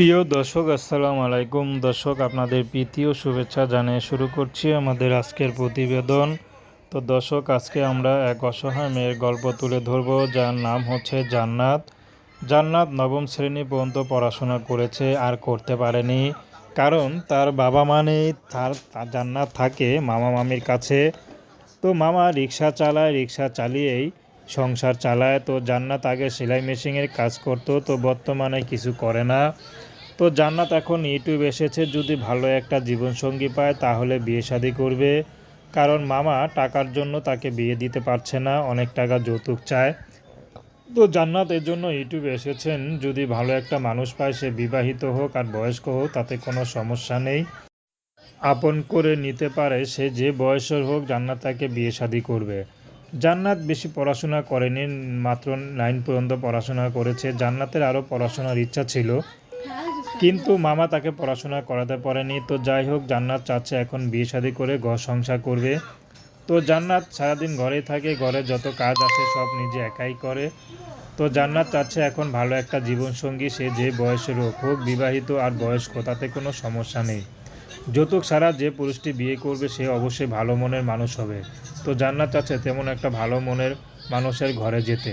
প্রিয় দর্শক, আসসালামু আলাইকুম। দর্শক, আপনাদের প্রীতি ও শুভেচ্ছা জানিয়ে শুরু করছি আমাদের আজকের প্রতিবেদন। তো দর্শক, আজকে আমরা এক অসহায় মেয়ের গল্প তুলে ধরব। যার নাম হচ্ছে জান্নাত। জান্নাত নবম শ্রেণি পর্যন্ত পড়াশোনা করেছে, আর করতে পারেনি। কারণ তার বাবা মা নেই, তার তার জান্নাত থাকে মামা মামির কাছে। তো মামা রিক্সা চালায়, রিক্সা চালিয়েই সংসার চালায়। তো জান্নাত আগে সেলাই মেশিনের কাজ করতো, তো বর্তমানে কিছু করে না। তো জান্নাত এখন ইউটিউব এসেছে, যদি ভালো একটা জীবনসঙ্গী পায় তাহলে বিয়ে শাদী করবে। কারণ মামা টাকার জন্য তাকে বিয়ে দিতে পারছে না, অনেক টাকা যৌতুক চায়। তো জান্নাত এর জন্য ইউটিউবে এসেছেন, যদি ভালো একটা মানুষ পায় সে বিবাহিত হোক আর বয়স্ক হোক, তাতে কোনো সমস্যা নেই। আপন করে নিতে পারে সে যে বয়সের হোক, জান্নাত তাকে বিয়ে শাদী করবে। জান্নাত বেশি পড়াশোনা করেনি, মাত্র নাইন পর্যন্ত পড়াশোনা করেছে। জান্নাতের আরও পড়াশোনার ইচ্ছা ছিল কিন্তু মামা তাকে পড়াশোনা করাতে পারেনি। তো যাই হোক, জান্নাত চাচ্ছে এখন বিয়ে শাদী করে ঘর সংসার করবে। তো জান্নাত সারাদিন ঘরেই থাকে, ঘরে যত কাজ আসে সব নিজে একাই করে। তো জান্নাত চাচ্ছে এখন ভালো একটা জীবনসঙ্গী, সে যে বয়সের হোক হোক, বিবাহিত আর বয়স্ক, তাতে কোনো সমস্যা নেই। যৌতুক ছাড়া যে পুরুষটি বিয়ে করবে, সে অবশ্যই ভালো মনের মানুষ হবে। তো জান্নাত চাচ্ছে তেমন একটা ভালো মনের মানুষের ঘরে যেতে।